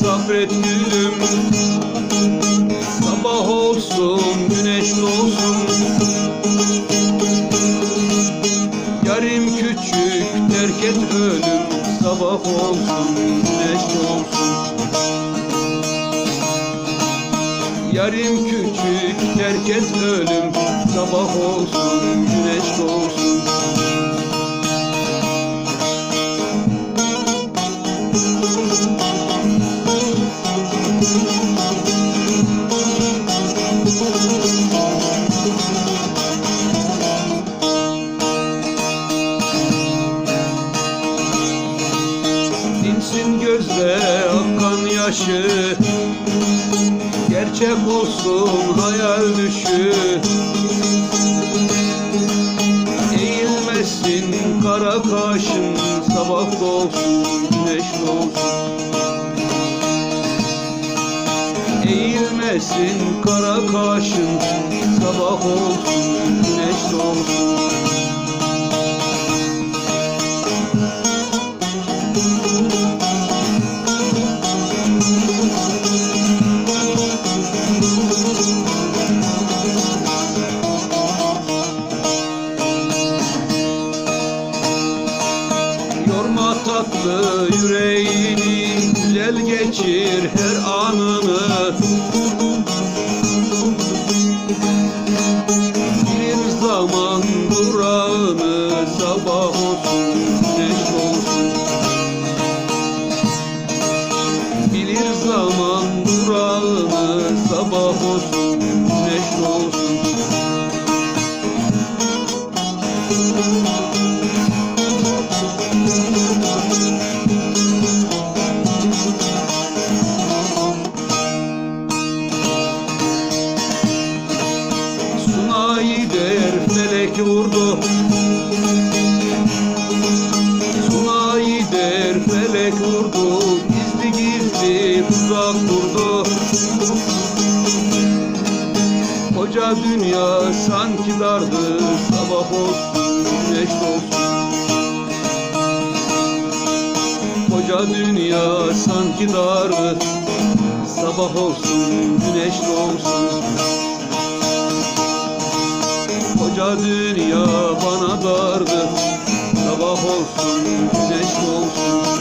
Sabret ölüm Sabah olsun güneş doğsun. Yarim küçük terk et ölüm Sabah olsun güneş doğsun Gözde akan yaşı. Gerçek olsun hayal düşü. Eğilmesin kara kaşın Sabah olsun güneş olsun Eğilmesin kara kaşın Sabah olsun güneş olsun Yorma tatlı yüreğini Güzel geçir her anını. Bir zaman durağını Sabah olsun güneş olsun. Bilir zaman durağını Sabah olsun felek vurdu. Der felek vurdu Gizli gizli tuzak kurdu. Koca dünya sanki dardı Sabah olsun güneş olsun Koca dünya sanki dardı Sabah olsun güneş olsun Dünya bana dardır. Sabah olsun güneş olsun.